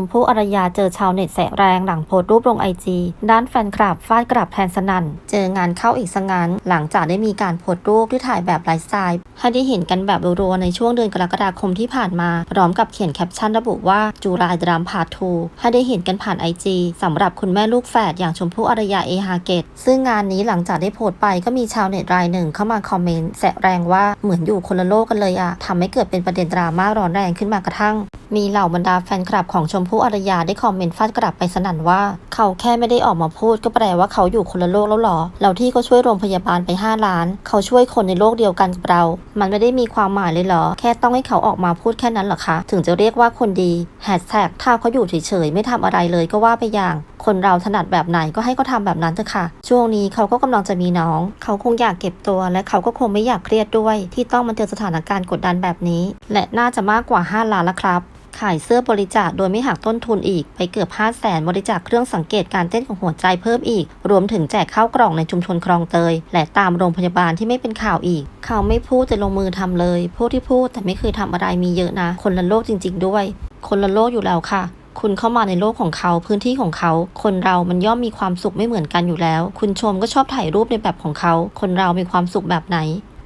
มพู่อารยาเจอชาวเน็ตแสแรงหลังโพสต์รูปลงไอจีด้านแฟนคลับฟาดกลับแทนสนั่น เจองานเข้าอีกสังงานหลังจากได้มีการโพสต์รูปที่ถ่ายแบบไลฟ์สไตล์ให้ได้เห็นกันแบบรัวๆในช่วงเดือนกรกฎาคมที่ผ่านมา พร้อมกับเขียนแคปชั่นระบุว่าจูราดรามพาทูให้ได้เห็นกันผ่านไอจีสำหรับคุณแม่ลูกแฝดอย่างชมพู่อารยาเอฮาเกตซึ่งงานนี้หลังจากได้โพสต์ไปก็มีชาวเน็ตรายหนึ่งเข้ามาคอมเมนต์แสแรงว่าเหมือนอยู่คนละโลกกันเลยอะทำให้เกิดเป็นประเด็นดราม่าร้อนแรงขึ้นมากระทั่งมีเหล่าบรรดาแฟนคลับของชมพู่อารยาได้คอมเมนต์ฟาดกลับไปสนั่นว่า เขาแค่ไม่ได้ออกมาพูดก็แปลว่าเขาอยู่คนละโลกแล้วหรอแล้วที่เขาช่วยโรงพยาบาลไป 5 ล้าน เขาช่วยคนในโลกเดียวกันกับเรา มันไม่ได้มีความหมายเลยเหรอ แค่ต้องให้เขาออกมาพูดแค่นั้นหรอคะ ถึงจะเรียกว่าคนดีแฮชแท็กถ้าเขาอยู่เฉยๆไม่ทำอะไรเลยก็ว่าไปอย่างคนเราถนัดแบบไหนก็ให้เขาทำแบบนั้นเถอะค่ะ ช่วงนี้เขาก็กำลังจะมีน้อง เขาคงอยากเก็บตัว และเขาก็คงไม่อยากเครียดด้วย ที่ต้องมาเจอสถานการณ์กดดันแบบนี้ และน่าจะมากกว่า 5 ล้านละครับ ขายเสื้อบริจาคโดยไม่หักต้นทุนอีก ไปเกือบ 5 0 0แสนบริจาคเครื่องสังเกตการเต้นของหัวใจเพิ่มอีก รวมถึงแจกข้าวกล่องในชุมชนคลองเตย และตามโรงพยาบาลที่ไม่เป็นข่าวอีก เขาไม่พูดแต่ลงมือทำเลยพวกที่พูดแต่ไม่เคยทำอะไรมีเยอะนะ คนละโลกจริง ๆ ด้วย คนละโลกอยู่แล้วค่ะคุณเข้ามาในโลกของเขาพื้นที่ของเขา คนเรามันย่อมมีความสุขไม่เหมือนกันอยู่แล้ว คุณชมก็ชอบถ่ายรูปในแบบของเขา คนเรามีความสุขแบบไหน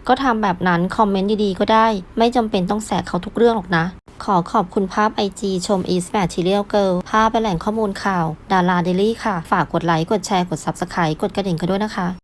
ก็ทำแบบนั้นคอมเมนต์ดีๆก็ได้ ไม่จำเป็นต้องแสกเขาทุกเรื่องหรอกนะ ขอขอบคุณภาพไอจีชม East Material Girl ภาพเป็นแหล่งข้อมูลข่าว ดาราเดลี่ค่ะ ฝากกดไลค์ กดแชร์ กด Subscribe กดกระดิ่งกันด้วยนะคะ